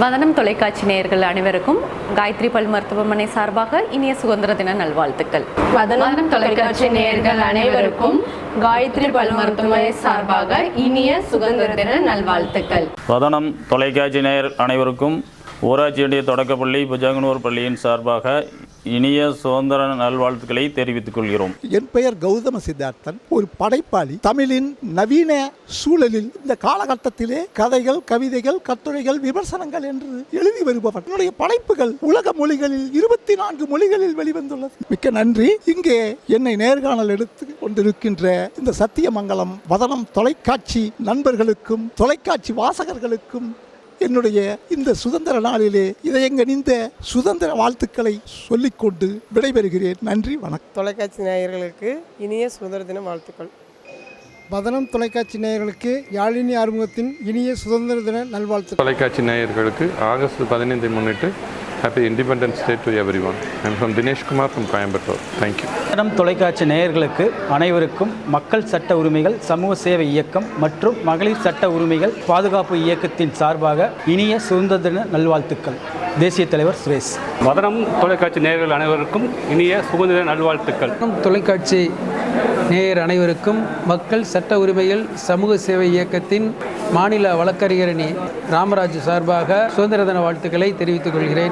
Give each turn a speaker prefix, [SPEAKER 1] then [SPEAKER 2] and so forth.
[SPEAKER 1] வதனம் தொலைக்காட்சி நேயர்கள் அனைவருக்கும் காயத்ரி பல் மருத்துவமனை சார்பாக இனிய சுதந்திர தின நல்வாழ்த்துக்கள்.
[SPEAKER 2] வதனம் தொலைக்காட்சி நேயர்கள் அனைவருக்கும் காயத்ரி பல் மருத்துவமனை சார்பாக இனிய சுதந்திர தின நல்வாழ்த்துக்கள்.
[SPEAKER 3] வதனம் தொலைக்காட்சி நேயர் அனைவருக்கும் ஊராட்சி ஒன்றிய தொடக்கப்பள்ளி புஜங்கனூர் பள்ளியின் சார்பாக இனிய சுதந்திர நல்வாழ்த்துக்களை தெரிவித்துக் கொள்கிறோம்.
[SPEAKER 4] என் பெயர் கௌதம சித்தார்த்தன். ஒரு படைப்பாளி. தமிழின் நவீன சூழலில் இந்த காலகட்டத்திலே கதைகள் கவிதைகள் கட்டுரைகள் விமர்சனங்கள் என்று எழுதி வருபவர். என்னுடைய படைப்புகள் உலக மொழிகளில் இருபத்தி நான்கு மொழிகளில் வெளிவந்துள்ளது. மிக்க நன்றி. இங்கே என்னை நேர்காணல் எடுத்து கொண்டிருக்கின்ற இந்த சத்தியமங்கலம் வதனம் தொலைக்காட்சி நண்பர்களுக்கும் தொலைக்காட்சி வாசகர்களுக்கும் என்னுடைய இந்த சுதந்திர நாளிலே இதயங்கனிந்த சுதந்திர வாழ்த்துக்களை சொல்லிக்கொண்டு விடைபெறுகிறேன். நன்றி வணக்கம்.
[SPEAKER 5] தொலைக்காட்சி நேயர்களுக்கு இனிய சுதந்திர தின வாழ்த்துக்கள்.
[SPEAKER 6] வதனம் தொலைக்காட்சி நேயர்களுக்கு யாழினி ஆறுமுகத்தின் இனிய சுதந்திர தின நல்வாழ்த்துக்கள்.
[SPEAKER 7] தொலைக்காட்சி நேயர்களுக்கு ஆகஸ்ட் பதினைந்தை முன்னிட்டு happy independence day to everyone I'm from Dineshkumar from Coimbatore thank you
[SPEAKER 8] Vadhanam தொலைக்காட்சி நேயர்களுக்கு அனைவருக்கும் மக்கள் சட்ட உரிமைகள் சமூக சேவை இயக்கம் மற்றும் மகளிர் சட்ட உரிமைகள் பாதுகாப்பு இயக்கத்தின் சார்பாக இனிய சுதந்திர தின நல்வாழ்த்துக்கள். தேசிய தலைவர் சுரேஷ்.
[SPEAKER 9] மதனம் தொலைக்காட்சி நேயர்கள் அனைவருக்கும் இனிய சுதந்திர நல்வாழ்த்துக்கள்.
[SPEAKER 10] தொலைக்காட்சி நேயர் அனைவருக்கும் மக்கள் சட்ட உரிமைகள் சமூக சேவை இயக்கத்தின் மாநில வழக்கறிஞரணி ராமராஜ் சார்பாக சுதந்திர தின வாழ்த்துக்களை தெரிவித்துக் கொள்கிறேன்.